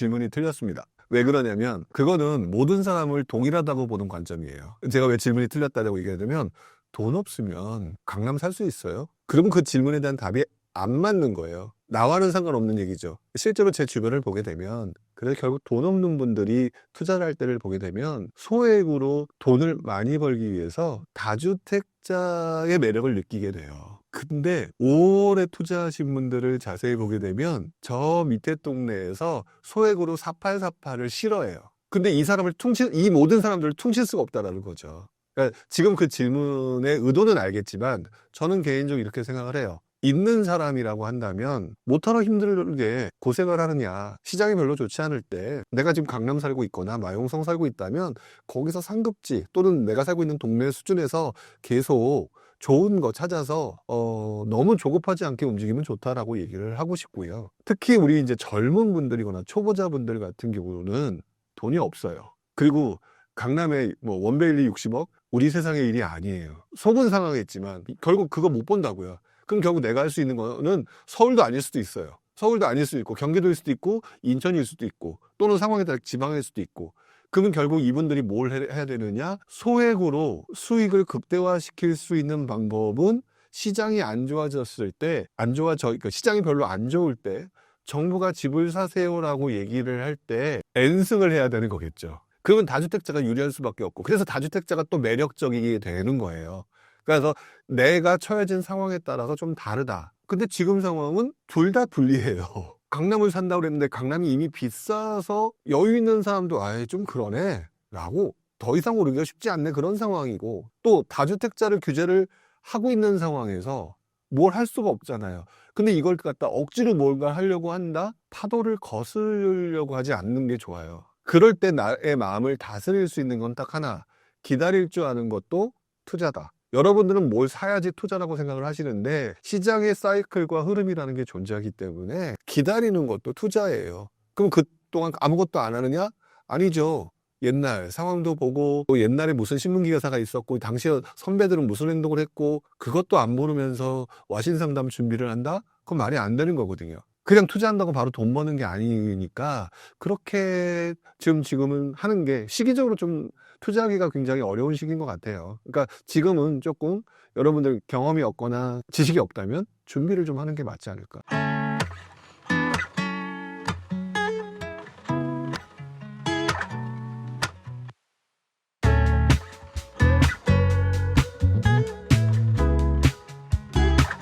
질문이 틀렸습니다. 왜 그러냐면 그거는 모든 사람을 동일하다고 보는 관점이에요. 제가 왜 질문이 틀렸다고 얘기하냐면 돈 없으면 강남 살 수 있어요? 그러면 그 질문에 대한 답이 안 맞는 거예요. 나와는 상관없는 얘기죠. 실제로 제 주변을 보게 되면 그래서 결국 돈 없는 분들이 투자를 할 때를 보게 되면 소액으로 돈을 많이 벌기 위해서 다주택자의 매력을 느끼게 돼요. 근데 오래 투자하신 분들을 자세히 보게 되면 저 밑에 동네에서 소액으로 4848을 싫어해요. 근데 이 사람을 퉁칠, 이 모든 사람들을 퉁칠 수가 없다라는 거죠. 그러니까 지금 그 질문의 의도는 알겠지만 저는 개인적으로 이렇게 생각을 해요. 있는 사람이라고 한다면 못하러 힘들게 고생을 하느냐 시장이 별로 좋지 않을 때 내가 지금 강남 살고 있거나 마용성 살고 있다면 거기서 상급지 또는 내가 살고 있는 동네 수준에서 계속 좋은 거 찾아서 어 너무 조급하지 않게 움직이면 좋다라고 얘기를 하고 싶고요. 특히 우리 이제 젊은 분들이거나 초보자분들 같은 경우는 돈이 없어요. 그리고 강남에 뭐 원베일리 60억 우리 세상의 일이 아니에요. 속은 상하겠지만 결국 그거 못 본다고요. 그럼 결국 내가 할 수 있는 거는 서울도 아닐 수도 있어요. 서울도 아닐 수도 있고 경기도일 수도 있고 인천일 수도 있고 또는 상황에 따라 지방일 수도 있고 그러면 결국 이분들이 뭘 해- 해야 되느냐 소액으로 수익을 극대화시킬 수 있는 방법은 시장이 안 좋아졌을 때 안 좋아져 그러니까 시장이 별로 안 좋을 때 정부가 집을 사세요라고 얘기를 할 때 N승을 해야 되는 거겠죠. 그러면 다주택자가 유리할 수밖에 없고 그래서 다주택자가 또 매력적이게 되는 거예요. 그래서 내가 처해진 상황에 따라서 좀 다르다. 근데 지금 상황은 둘 다 불리해요. 강남을 산다고 그랬는데 강남이 이미 비싸서 여유 있는 사람도 아예 좀 그러네. 라고 더 이상 오르기가 쉽지 않네. 그런 상황이고 또 다주택자를 규제를 하고 있는 상황에서 뭘 할 수가 없잖아요. 근데 이걸 갖다 억지로 뭔가 하려고 한다? 파도를 거스르려고 하지 않는 게 좋아요. 그럴 때 나의 마음을 다스릴 수 있는 건 딱 하나. 기다릴 줄 아는 것도 투자다. 여러분들은 뭘 사야지 투자라고 생각을 하시는데 시장의 사이클과 흐름이라는 게 존재하기 때문에 기다리는 것도 투자예요. 그럼 그동안 아무것도 안 하느냐? 아니죠. 옛날 상황도 보고 또 옛날에 무슨 신문 기사가 있었고 당시 선배들은 무슨 행동을 했고 그것도 안 모르면서 와신 상담 준비를 한다? 그건 말이 안 되는 거거든요. 그냥 투자한다고 바로 돈 버는 게 아니니까 그렇게 지금 지금은 하는 게 시기적으로 좀 투자하기가 굉장히 어려운 시기인 것 같아요. 그러니까 지금은 조금 여러분들 경험이 없거나 지식이 없다면 준비를 좀 하는 게 맞지 않을까.